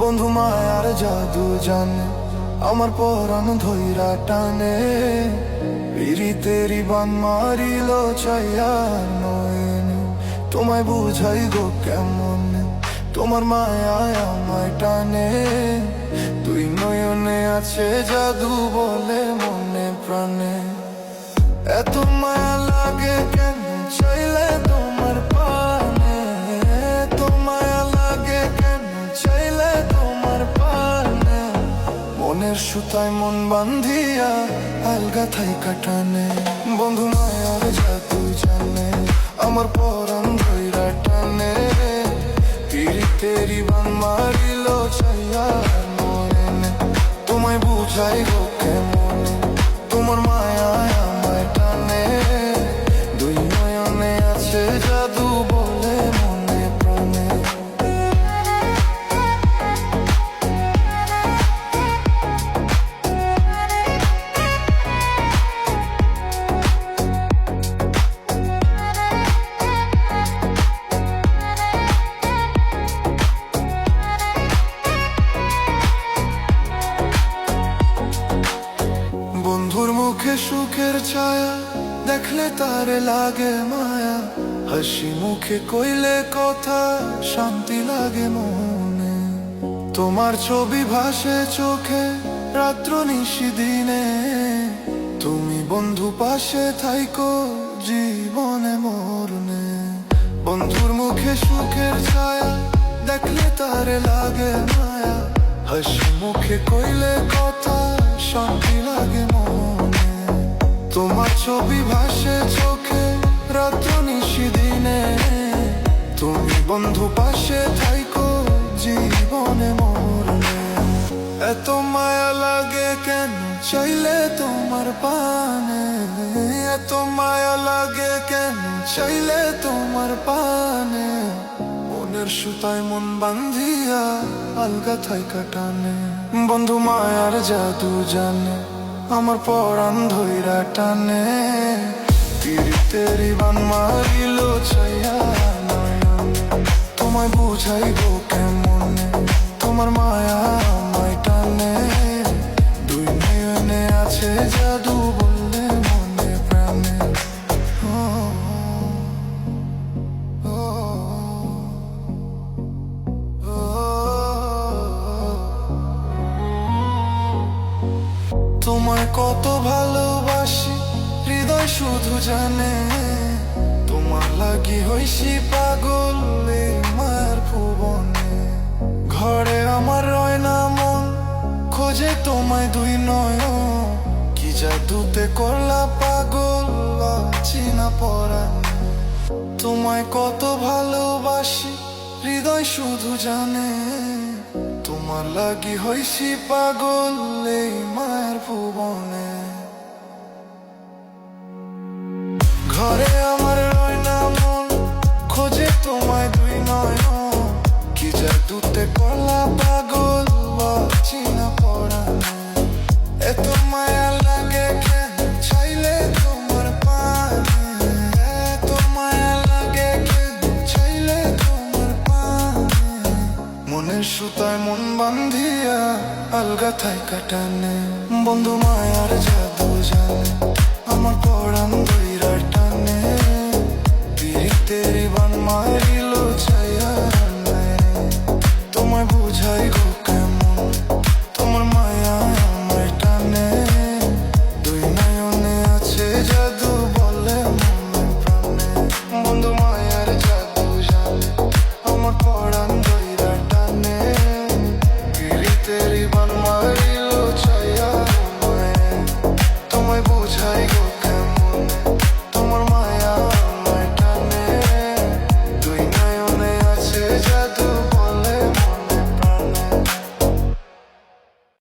বন্ধু মায়ার জাদু জানে, আমার পরাণ ধৈরা টানে। পিরিতেরি বান মারিল চাইয়ার নয়ন, তোমায় বুঝাই গো কেমন, তোমার মায়ায় আমায় টানে। তুই নয়নে আছে জাদু বলে মনে প্রাণে। এত মায়া লাগে কেন? মনের সুতায় মন বান্ধিয়া আলগা থাই কাটানে। বন্ধু মায়ার তুই জানে, আমার পরাণ ধৈরা টানে। তেরি বান মারিল চাইয়া মনে তোমায় বুঝাই গো কেমন সুখের ছায়া দেখলে তারে লাগে মায়া। হাসি মুখে কইলে কথা, শান্তি লাগে মনে। তোমার ছবি ভাসে চোখে রাত্র নিশি দিনে। তুমি বন্ধু পাশে থাইকো জীবনে মরনে। বন্ধুর মুখে সুখের ছায়া দেখলে তারে লাগে মায়া। হাসি মুখে কইলে কথা, শান্তি লাগে মনে। তোমার ছবি ভাসে চোখে, রাত্র নিশি দিনে। তুমি বন্ধু পাশে থাইকো, জীবনে মরনে এত মায়া লাগে কেন চাইলে তোমার পানে? এত মায়া লাগে কেন চাইলে তোমার পানে? মনের সুতায় মন বান্ধিয়া আলগা থাই কাটানে বন্ধু মায়ার জাদু জানে। আমার পরাণ ধৈরা টানে তীর তেরি বান মারিল ছাইয়া নয়ন। তোমায় বুঝাই গো কেমন? তোমার মায়া কত ভালোবাসি, হৃদয় শুধু জানে। তোমার লাগি হইছি পাগল মার ভুবনে। ঘরে আমার রয় না মন, খোঁজে তোমায় দুই নয় কি জাদুতে করলা পাগল চিনা পরানে। তোমায় কত ভালোবাসি, হৃদয় শুধু জানে। তোমার লাগি হইছি পাগল মায়ের ভুবনে ঘরে সুতায় মন বান্ধিয়া আলগা কাটানে। বন্ধু মায়ার জাদু জানে আমার পড়ান দইরা টানে। তিরি